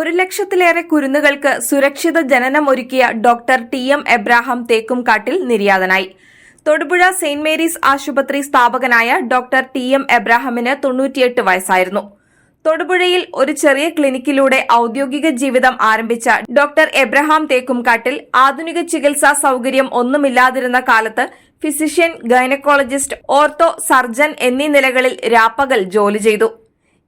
ഒരു ലക്ഷത്തിലേറെ കുരുന്നുകൾക്ക് സുരക്ഷിത ജനനം ഒരുക്കിയ doctor T M Abraham Thekkumkattil നിര്യാതനായി. തൊടുപുഴ സെയിന്റ് മേരീസ് ആശുപത്രി സ്ഥാപകനായ ഡോക്ടർ ടി എം എബ്രാഹാമിന് തൊണ്ണൂറ്റിയെട്ട് വയസ്സായിരുന്നു. തൊടുപുഴയിൽ ഒരു ചെറിയ ക്ലിനിക്കിലൂടെ ഔദ്യോഗിക ജീവിതം ആരംഭിച്ച ഡോക്ടർ എബ്രഹാം തേക്കുംകാട്ടിൽ ആധുനിക ചികിത്സാ സൗകര്യം ഒന്നുമില്ലാതിരുന്ന കാലത്ത് ഫിസിഷ്യൻ ഗൈനക്കോളജിസ്റ്റ് ഓർത്തോ സർജൻ എന്നീ നിലകളിൽ രാപ്പകൽ ജോലി ചെയ്തു.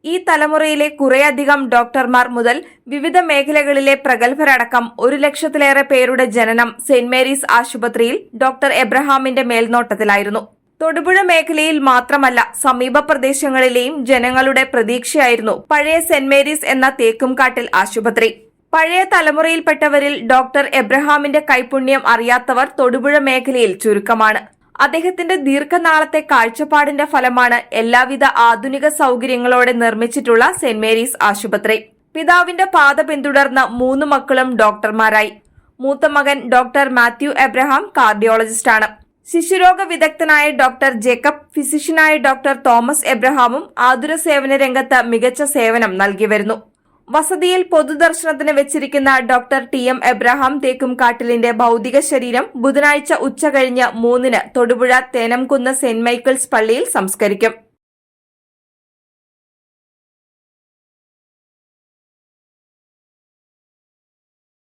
ഈ തലമുറയിലെ കുറേയധികം ഡോക്ടർമാർ മുതൽ വിവിധ മേഖലകളിലെ പ്രഗത്ഭരടക്കം ഒരു ലക്ഷത്തിലേറെ പേരുടെ ജനനം സെന്റ് മേരീസ് ആശുപത്രിയിൽ ഡോക്ടർ എബ്രഹാമിന്റെ മേൽനോട്ടത്തിലായിരുന്നു. തൊടുപുഴ മേഖലയിൽ മാത്രമല്ല സമീപ പ്രദേശങ്ങളിലെയും ജനങ്ങളുടെ പ്രതീക്ഷയായിരുന്നു പഴയ സെന്റ് മേരീസ് എന്ന തേക്കുംകാട്ടിൽ ആശുപത്രി. പഴയ തലമുറയിൽപ്പെട്ടവരിൽ ഡോക്ടർ എബ്രഹാമിന്റെ കൈപുണ്യം അറിയാത്തവർ തൊടുപുഴ മേഖലയിൽ ചുരുക്കമാണ്. അദ്ദേഹത്തിന്റെ ദീർഘനാളത്തെ കാഴ്ചപ്പാടിന്റെ ഫലമാണ് എല്ലാവിധ ആധുനിക സൗകര്യങ്ങളോടെ നിർമ്മിച്ചിട്ടുള്ള സെന്റ് മേരീസ് ആശുപത്രി. പിതാവിന്റെ പാത പിന്തുടർന്ന മൂന്ന് മക്കളും ഡോക്ടർമാരായി. മൂത്ത മകൻ ഡോക്ടർ മാത്യു എബ്രഹാം കാർഡിയോളജിസ്റ്റാണ് ശിശുരോഗ വിദഗ്ധനായ ഡോക്ടർ ജേക്കബ് ഫിസിഷ്യനായ ഡോക്ടർ തോമസ് എബ്രഹാമും ആതുര സേവന രംഗത്ത് മികച്ച സേവനം നൽകി വരുന്നു. വസതിയിൽ പൊതുദർശനത്തിന് വെച്ചിരിക്കുന്ന ഡോക്ടർ ടി എം എബ്രഹാം തേക്കുംകാട്ടിലിന്റെ ഭൗതിക ശരീരം ബുധനാഴ്ച ഉച്ച ഉച്ചകഴിഞ്ഞ് മൂന്നിന് തൊടുപുഴ തേനംകുന്ന് സെന്റ് മൈക്കിൾസ് പള്ളിയിൽ സംസ്കരിക്കും